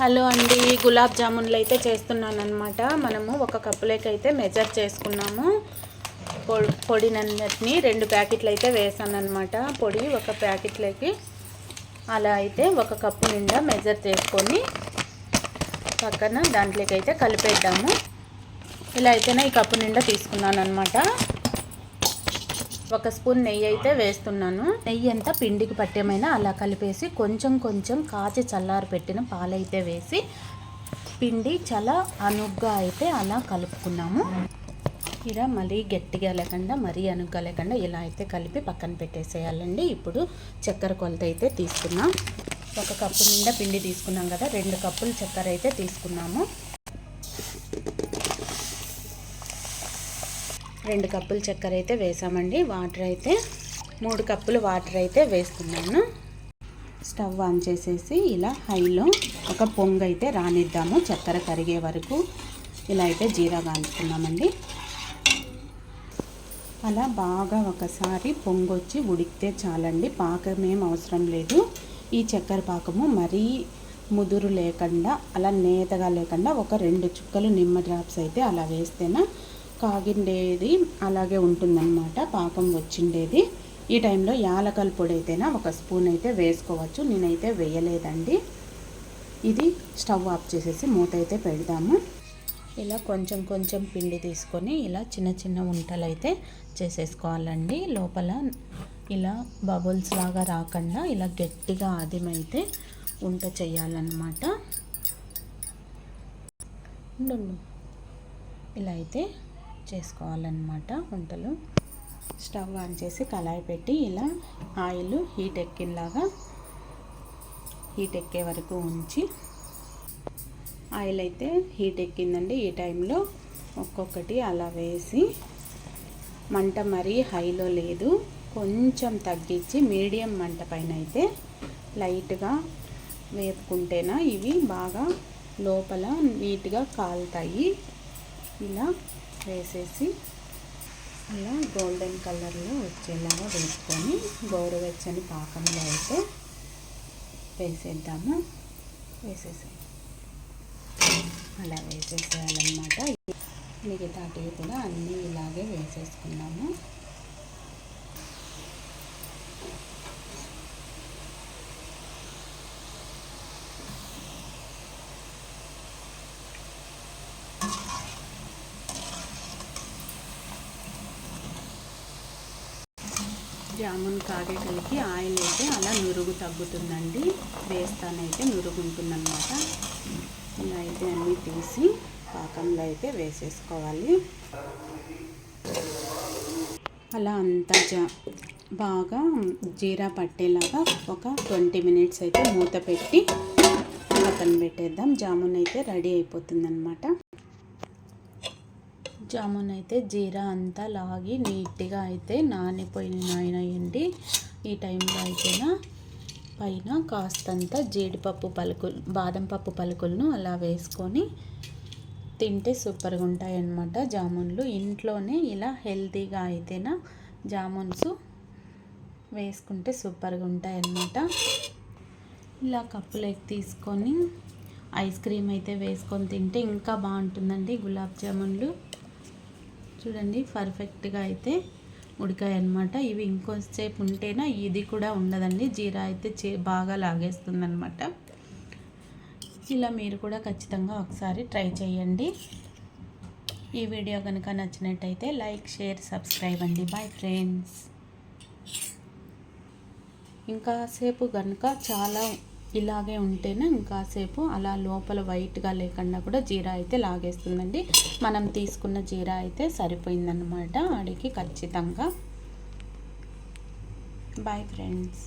Hello అండి. గులాబ్ జామున్లు అయితే చేస్తున్నాను అనమాట మనము ఒక కప్పులోకి అయితే మెజర్ చేసుకున్నాము. పొడి పొడినన్నిటిని రెండు ప్యాకెట్లు అయితే వేసాను అనమాట పొడి ఒక ప్యాకెట్లోకి అలా అయితే ఒక కప్పు నిండా మెజర్ చేసుకొని పక్కన దాంట్లోకి అయితే కలిపేద్దాము. ఇలా అయితేనే ఈ కప్పు నిండా తీసుకున్నాను అనమాట ఒక స్పూన్ నెయ్యి అయితే వేస్తున్నాను. నెయ్యి అంతా పిండికి పట్టేమైనా అలా కలిపేసి కొంచెం కొంచెం కాచి చల్లారి పెట్టిన పాలైతే వేసి పిండి చాలా అనుగ్గా అయితే అలా కలుపుకున్నాము. ఇలా మరీ గట్టిగా లేకుండా మరీ అనుగ్గా లేకుండా ఇలా అయితే కలిపి పక్కన పెట్టేసేయాలండి. ఇప్పుడు చక్కెర కొలత అయితే తీసుకున్నాం. ఒక కప్పు నిండా పిండి తీసుకున్నాం కదా రెండు కప్పులు చక్కెర అయితే తీసుకున్నాము. రెండు కప్పులు చక్కెర అయితే వేసామండి. వాటర్ అయితే మూడు కప్పులు వాటర్ అయితే వేస్తున్నాను స్టవ్ ఆన్ చేసేసి ఇలా హైలో ఒక పొంగు అయితే రానిద్దాము. చక్కెర కరిగే వరకు ఇలా అయితే జీరా కాల్చుకున్నామండి అలా బాగా ఒకసారి పొంగొచ్చి ఉడికితే చాలండి. పాకం ఏం అవసరం లేదు. ఈ చక్కెర పాకము మరీ ముదురు లేకుండా అలా నేతగా లేకుండా ఒక రెండు చుక్కలు నిమ్మ డ్రాప్స్ అయితే అలా వేస్తేనే కాగిండేది అలాగే ఉంటుందన్నమాట. పాకం వచ్చిండేది. ఈ టైంలో యాలకల పొడి అయితేనా ఒక స్పూన్ అయితే వేసుకోవచ్చు. నేనైతే వేయలేదండి. ఇది స్టవ్ ఆఫ్ చేసేసి మూత అయితే పెడదాము. ఇలా కొంచెం కొంచెం పిండి తీసుకొని ఇలా చిన్న చిన్న ఉంటలు అయితే చేసేసుకోవాలండి. లోపల ఇలా బబుల్స్ లాగా రాకుండా ఇలా గట్టిగా ఆదిమైతే ఉంట చేయాలన్నమాట. ఇలా అయితే చేసుకోవాలన్నమాట వంటలు. స్టవ్ ఆన్ చేసి కళాయి పెట్టి ఇలా ఆయిల్ హీట్ ఎక్కినలాగా హీట్ ఎక్కే వరకు ఉంచి ఆయిల్ అయితే హీట్ ఎక్కిందండి ఈ టైంలో ఒక్కొక్కటి అలా వేసి మంట మరీ హైలో లేదు. కొంచెం తగ్గించి మీడియం మంట పైన అయితే లైట్గా వేపుకుంటేనా ఇవి బాగా లోపల నీట్గా కాలుతాయి. ఇలా వేసేసి అలా గోల్డెన్ కలర్లో వచ్చేలాగా వేసుకొని గోరువెచ్చని పాకంలో అయితే వేసేద్దాము. వేసేసి అలా వేసేసేయాలన్నమాట. మిగతాటివి కూడా అన్నీ ఇలాగే వేసేసుకున్నాము. జామున్ కాగేటలకి ఆయిల్ అయితే అలా నురుగు తగ్గుతుందండి. వేస్తానైతే నురుగుంటుందన్నమాట. ఇలా అయితే అన్నీ తీసి పాకంలో అయితే వేసేసుకోవాలి. అలా అంతా జా బాగా జీరా పట్టేలాగా ఒక ట్వంటీ మినిట్స్ అయితే మూత పెట్టి పక్కన పెట్టేద్దాం. జామున్ అయితే రెడీ అయిపోతుందన్నమాట. జామున్ అయితే జీరా అంతా లాగి నీట్గా అయితే నానిపోయినాయండి ఈ టైంలో అయితేనా పైన కాస్తంత జీడిపప్పు పలుకులు బాదం పప్పు పలుకులను అలా వేసుకొని తింటే సూపర్గా ఉంటాయి అన్నమాట జామున్లు. ఇంట్లోనే ఇలా హెల్తీగా అయితేనా జామున్స్ వేసుకుంటే సూపర్గా ఉంటాయి అన్నమాట ఇలా కప్పులోకి తీసుకొని ఐస్ క్రీమ్ అయితే వేసుకొని తింటే ఇంకా బాగుంటుందండి గులాబ్ జామున్లు. చూడండి పర్ఫెక్ట్గా అయితే ఉడికాయి అనమాట ఇవి ఇంకొంతసేపు ఉంటేనా ఇది కూడా ఉండదండి. జీరా అయితే చే బాగా లాగేస్తుంది అనమాట ఇలా మీరు కూడా ఖచ్చితంగా ఒకసారి ట్రై చేయండి. ఈ వీడియో కనుక నచ్చినట్టయితే లైక్ షేర్ సబ్స్క్రైబ్ అండి. బాయ్ ఫ్రెండ్స్ ఇంకా సేపు కనుక చాలా ఇలాగే ఉంటేనే ఇంకాసేపు అలా లోపల వైట్గా లేకుండా కూడా జీరా అయితే లాగేస్తుందండి. మనం తీసుకున్న జీరా అయితే సరిపోయిందన్నమాట. అడిగి ఖచ్చితంగా. Bye friends